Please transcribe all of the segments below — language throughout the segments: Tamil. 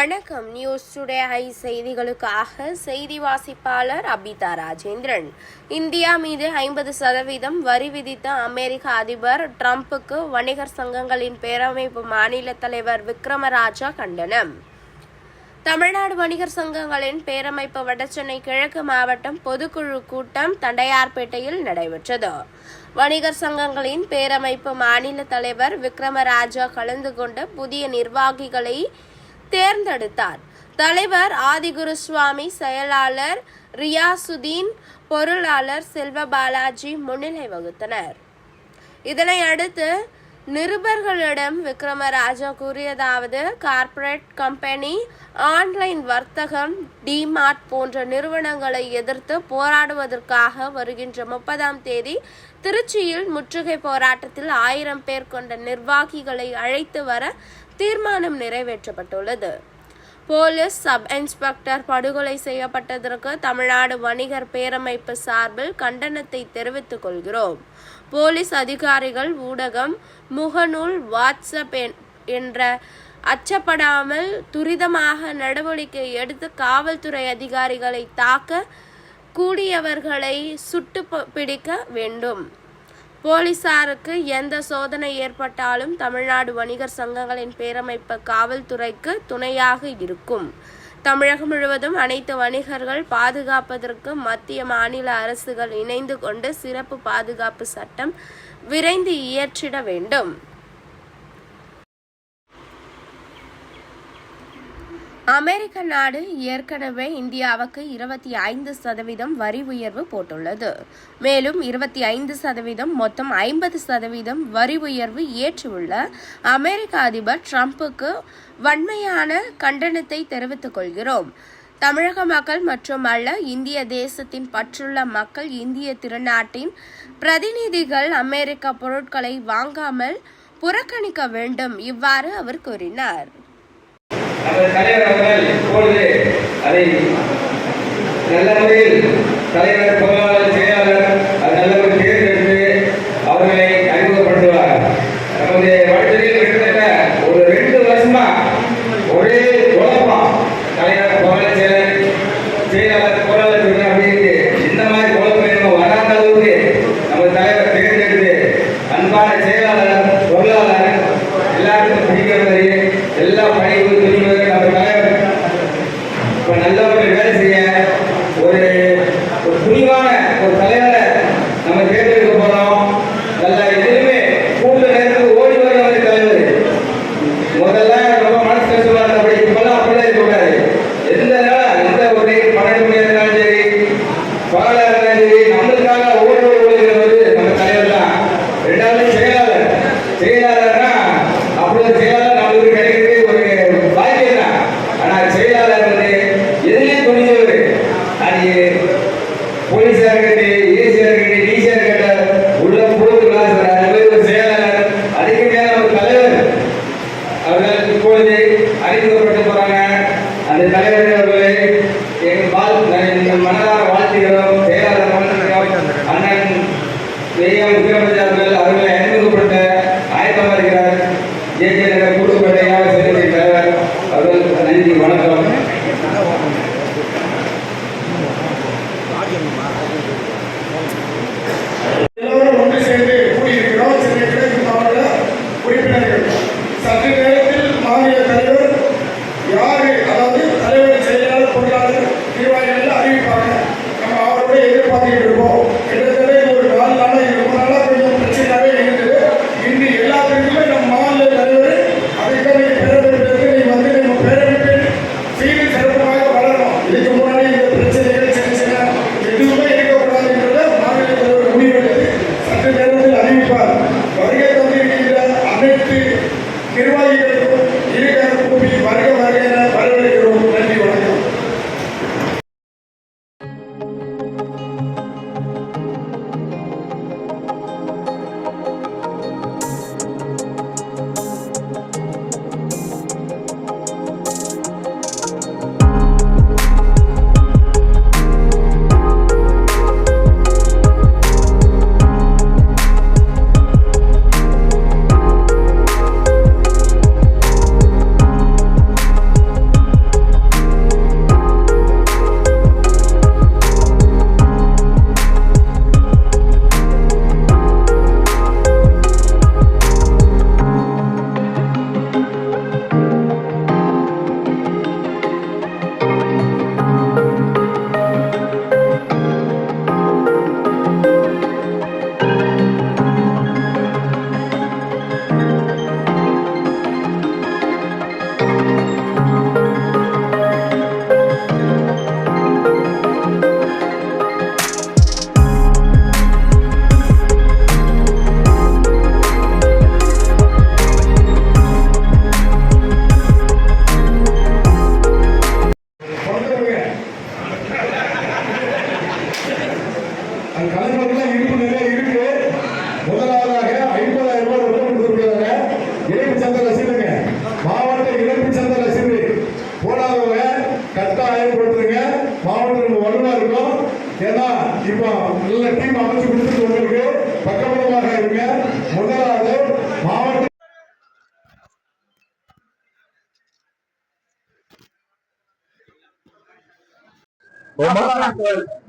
வணக்கம். நியூஸ் டுடே ஐ செய்திகளுக்காக செய்தி வாசிப்பாளர் அபிதா ராஜேந்திரன். இந்தியா மீது ஐம்பது சதவீதம் வரி விதித்த அமெரிக்க அதிபர் டிரம்புக்கு வணிகர் சங்கங்களின் பேரமைப்பு மாநில தலைவர் விக்ரமராஜா கண்டனம். தமிழ்நாடு வணிகர் சங்கங்களின் பேரமைப்பு வடசென்னை கிழக்கு மாவட்டம் பொதுக்குழு கூட்டம் தண்டையார்பேட்டையில் நடைபெற்றது. வணிகர் சங்கங்களின் பேரமைப்பு மாநில தலைவர் விக்ரமராஜா கலந்து கொண்டு புதிய நிர்வாகிகளை தேர்ந்தெடுத்தார். தலைவர் ஆதிகுருசுவாமி செயலாளர் ரியாசுதீன் பொருளாளர் செல்வ பாலாஜி முன்னிலை வகுத்தனர். இதனை அடுத்து நிருபர்களிடம் விக்ரமராஜா கூறியதாவது கார்ப்பரேட் கம்பெனி ஆன்லைன் வர்த்தகம் டிமார்ட் போன்ற நிறுவனங்களை எதிர்த்து போராடுவதற்காக வருகின்ற முப்பதாம் தேதி திருச்சியில் முற்றுகை போராட்டத்தில் ஆயிரம் பேர் கொண்ட நிர்வாகிகளை அழைத்து வர தீர்மானம் நிறைவேற்றப்பட்டுள்ளது. போலீஸ் சப் இன்ஸ்பெக்டர் படுகொலை செய்யப்பட்டதற்கு தமிழ்நாடு வணிகர் பேரமைப்பு சார்பில் கண்டனத்தை தெரிவித்துக் கொள்கிறோம். போலீஸ் அதிகாரிகள் ஊடகம் முகநூல் வாட்ஸ்அப் என்ற அச்சப்படாமல் துரிதமாக நடவடிக்கை எடுத்து காவல்துறை அதிகாரிகளை தாக்க கூடியவர்களை சுட்டு பிடிக்க வேண்டும். போலீசாருக்கு எந்த சோதனை ஏற்பட்டாலும் தமிழ்நாடு வணிகர் சங்கங்களின் பேரமைப்பு காவல்துறைக்கு துணையாக இருக்கும். தமிழகம் முழுவதும் அனைத்து வணிகர்கள் பாதுகாப்பதற்கு மத்திய மாநில அரசுகள் இணைந்து கொண்டு சிறப்பு பாதுகாப்பு சட்டம் விரைந்து இயற்றிட வேண்டும். அமெரிக்க நாடு ஏற்கனவே இந்தியாவுக்கு இருபத்தி ஐந்து சதவீதம் வரி உயர்வு போட்டுள்ளது. மேலும் இருபத்தி ஐந்து சதவீதம் மொத்தம் ஐம்பது சதவீதம் வரி உயர்வு ஏற்றியுள்ள அமெரிக்க அதிபர் ட்ரம்புக்கு வன்மையான கண்டனத்தை தெரிவித்துக் கொள்கிறோம். தமிழக மக்கள் மற்றும் அல்ல இந்திய தேசத்தின் பற்றுள்ள மக்கள் இந்திய திருநாட்டின் பிரதிநிதிகள் அமெரிக்க பொருட்களை வாங்காமல் புறக்கணிக்க வேண்டும் இவ்வாறு அவர் கூறினார். நமது தலைவர் அவர்கள் இப்பொழுது அதை நல்ல முறையில் தலைவர் பொருளாளர் செயலாளர் அது நல்ல ஒரு தேர்ந்தெடுத்து அவர்களை அறிமுகப்படுத்துவார் நமது வட்டத்தில் கிட்டத்தட்ட ஒரு ரெண்டு வருஷமா ஒரே குழப்பம் தலைவர் பொருளாளர் செயலர் செயலாளர் பொருளாளர் செயலர் அப்படின்னு இந்த மாதிரி குழப்பம் நம்ம வராத அளவுக்கு நமது தலைவர் தேர்ந்தெடுத்து அன்பான செயலாளர் பொருளாளர் எல்லாருக்கும் பிடிக்கிற மாதிரி எல்லா பணிவு துணிவு நம்ம தலைவர் இப்ப நல்ல ஒரு வேலை செய்ய ஒரு துணிவான ஒரு தலைவர்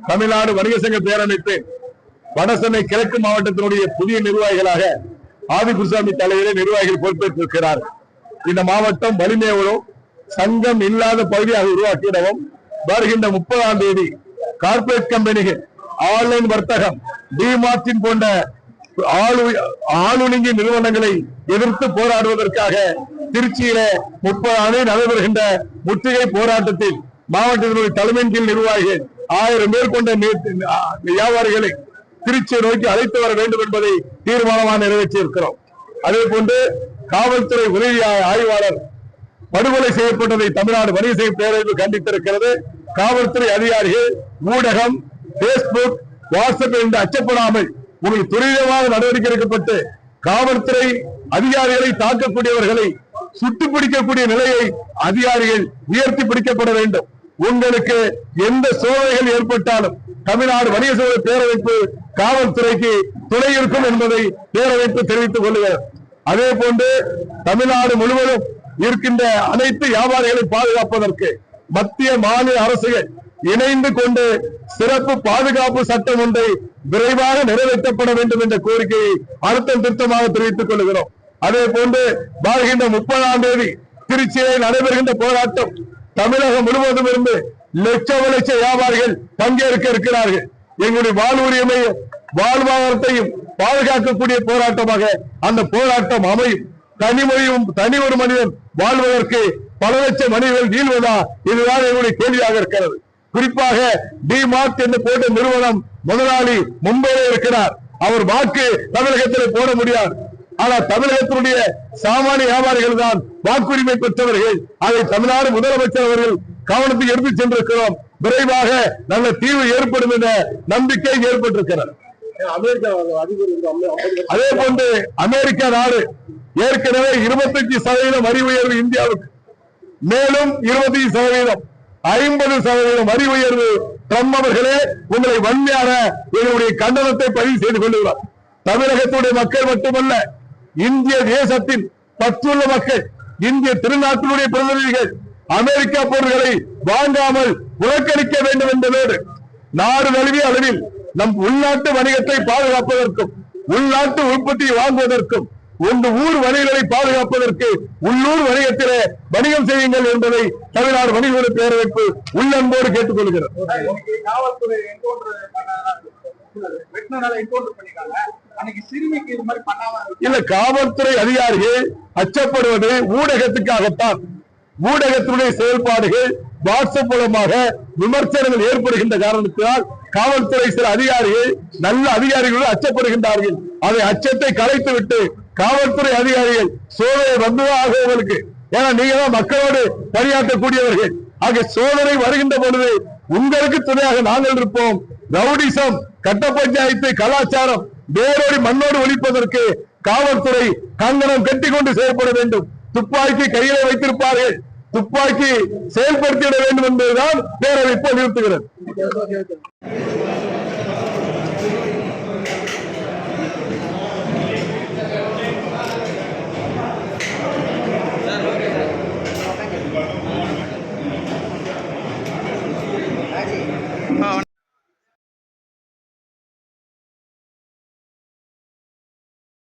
தமிழ்நாடு வணிக சங்க பேரமைப்பு வடசென்னை கிழக்கு மாவட்டத்தினுடைய புதிய நிர்வாகிகளாக ஆதி குருசாமி தலைவரே நிர்வாகிகள் பொறுப்பேற்றிருக்கிறார். இந்த மாவட்டம் வலிமையோடும் சங்கம் இல்லாத பகுதியாக உருவாக்கிடவும் வருகின்ற முப்பதாம் தேதி கார்ப்பரேட் கம்பெனிகள் ஆன்லைன் வர்த்தகம் டிமார்டின் போன்ற ஆளு- ஆளுநங்கி நிறுவனங்களை எதிர்த்து போராடுவதற்காக திருச்சியில முப்பது ஆண்டு நடைபெறுகின்ற முற்றுகை போராட்டத்தில் மாவட்டத்தினுடைய தலைமையின் கீழ் நிர்வாகிகள் ஆயிரம் பேர் கொண்ட வியாபாரிகளை திருச்சியை நோக்கி அழைத்து வர வேண்டும் என்பதை தீர்மானமாக நிறைவேற்றியிருக்கிறோம். அதே போன்று காவல்துறை உதவி ஆய்வாளர் படுகொலை செய்யப்பட்டதை தமிழ்நாடு வணிக செய்ய கண்டித்திருக்கிறது. காவல்துறை அதிகாரிகள் ஊடகம் பேஸ்புக் வாட்ஸ்அப் என்று அச்சப்படாமல் உங்களுக்கு துரிதமாக நடவடிக்கை எடுக்கப்பட்டு காவல்துறை அதிகாரிகளை தாக்கக்கூடியவர்களை சுட்டு பிடிக்கக்கூடிய நிலையை அதிகாரிகள் உயர்த்தி பிடிக்கப்பட வேண்டும். உங்களுக்கு எந்த சோதனைகள் ஏற்பட்டாலும் தமிழ்நாடு வணிக சபை பேரவைப்பு காவல்துறைக்கு துணை இருக்கும் என்பதை பேரவைப்பு தெரிவித்துக் கொள்கிறது அதே போன்று தமிழ்நாடு முழுவதும் இருக்கின்ற அனைத்து வியாபாரிகளை பாதுகாப்பதற்கு மத்திய மாநில அரசுகள் இணைந்து கொண்டு சிறப்பு பாதுகாப்பு சட்டம் ஒன்றை விரைவாக நிறைவேற்றப்பட வேண்டும் என்ற கோரிக்கையை அழுத்தம் திருத்தமாக தெரிவித்துக் கொள்கிறோம். அதே போன்று வருகின்ற முப்பதாம் தேதி திருச்சியில் நடைபெறுகின்ற போராட்டம் தமிழகம் முழுவதும் இருந்து லட்சம் லட்ச வியாபாரிகள் பங்கேற்க இருக்கிறார்கள். எங்களுடைய வாழ்வுரிமையும் வாழ்வாதாரத்தையும் பாதுகாக்கக்கூடிய போராட்டமாக அந்த போராட்டம் அமையும். தனிமொழியும் தனி ஒரு மனிதன் வாழ்வதற்கு பல லட்சம் மனிதர்கள் வீழ்வதா? இதுதான் எங்களுடைய கேள்வியாக இருக்கிறது. குறிப்பாக டிமார்ட் என்று போட்ட நிறுவனம் முதலாளி மும்பையில் இருக்கிறார். அவர் வாக்கு தமிழகத்தில் போட முடியாது. ஆனால் தமிழகத்தினுடைய சாமானிய வியாபாரிகள் தான் வாக்குரிமை பெற்றவர்கள். அதை தமிழ்நாடு முதலமைச்சர் அவர்கள் கவனத்துக்கு எடுத்து சென்றிருக்கிறோம். விரைவாக நல்ல தீர்வு ஏற்படும் என்ற நம்பிக்கை ஏற்பட்டிருக்கிறது. அதே போன்று அமெரிக்கா நாடு ஏற்கனவே இருபத்தஞ்சு சதவீதம் வரி உயர்வு இந்தியாவுக்கு. மேலும் இருபத்தி சதவீதம் ஐம்பது சதவீதம் வரி உயர்வு ட்ரம்ப் அவர்களே உங்களை வன்மையான எங்களுடைய கண்டனத்தை பதிவு செய்து கொள்கிறார் தமிழகத்துடைய மக்கள் மட்டுமல்ல இந்திய தேசத்தின் பற்றுள்ள மக்கள் இந்திய திருநாட்டினுடைய பிரதிநிதிகள் அமெரிக்கா பொருட்களை வாங்காமல் புறக்கணிக்க வேண்டும் என்பதோடு நாடு தழுவிய அளவில் நம் உள்நாட்டு வணிகத்தை பாதுகாப்பதற்கும் உள்நாட்டு உற்பத்தியை வாங்குவதற்கும் உங்க ஊர் வணிகங்களை பாதுகாப்பதற்கு உள்ளூர் வணிகத்திலே வணிகம் செய்யுங்கள் என்பதை தமிழ்நாடு வணிக பேரவைப்பு உள்ளன்போடு இருக்கு. இல்ல காவல்துறை அதிகாரிகள் அச்சப்படுவது ஊடகத்துக்காகத்தான். ஊடகத்தினுடைய செயல்பாடுகள் வாட்ஸ்அப் மூலமாக விமர்சனங்கள் ஏற்படுகின்ற காரணத்தினால் காவல்துறை சில அதிகாரிகள் நல்ல அதிகாரிகள் அச்சப்படுகின்றார்கள். அதை அச்சத்தை கலைத்து விட்டு காவல்துறை அதிகாரிகள் சோதனை வந்துதான் ஆகும் உங்களுக்கு. ஏன்னா நீங்க தான் மக்களோடு பணியாற்றக்கூடியவர்கள். ஆக சோதனை வருகின்ற பொழுது உங்களுக்கு துணையாக நாங்கள் இருப்போம். ரவுடிசம் கட்ட பஞ்சாயத்து கலாச்சாரம் வேரோடு மண்ணோடு ஒழிப்பதற்கு காவல்துறை கங்கணம் கட்டிக்கொண்டு செயல்பட வேண்டும். துப்பாக்கி கையில வைத்திருப்பார்கள். துப்பாக்கி செயல்படுத்திட வேண்டும் என்பதுதான் பேரவை இப்போ நிறுத்துகிறது.